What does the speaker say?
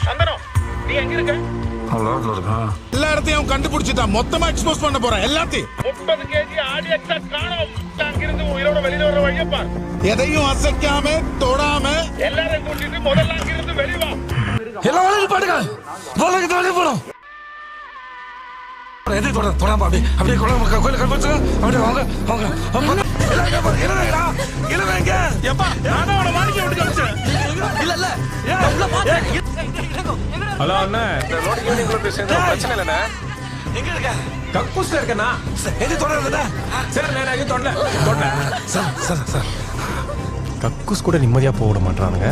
சந்தனம் நீ எங்க இருக்க எல்லா இடத்தையும் கண்டுபிடிச்சிட்டான் மொத்தமா எக்ஸ்போஸ் பண்ண போறேன் எல்லாத்தையும் முப்பது கேஜி ஆடி எக்ஸ்ட்ரா காணோம் அங்கிருந்து உயிரோட வெளியில வர வழியை பார் எதையும் அசைக்காம தொடாம எல்லாரையும் கூட்டிட்டு முதல்ல அங்கிருந்து வெளியே வா எல்லாம் வேலையும் பாடுங்க எதை தொட தொடாம அப்படியே கோயில் கண்டுபிடிச்சு அப்படியே வாங்க வாங்க வாங்க. எல்லாம் இங்க ஹலோ அண்ணா. இந்த லோடிங் யூனிட்ல பேசுறது பிரச்சனை இல்லைண்ணே. எங்க இருக்க? கக்கூஸ்ல இருக்கேண்ணா. எது தொடர்றதுண்ணா சரி நான் எங்கேயும் தொடல தொடல சார் சார் சார். கக்கூஸ் கூட நிம்மதியா போக விட மாட்டானுங்க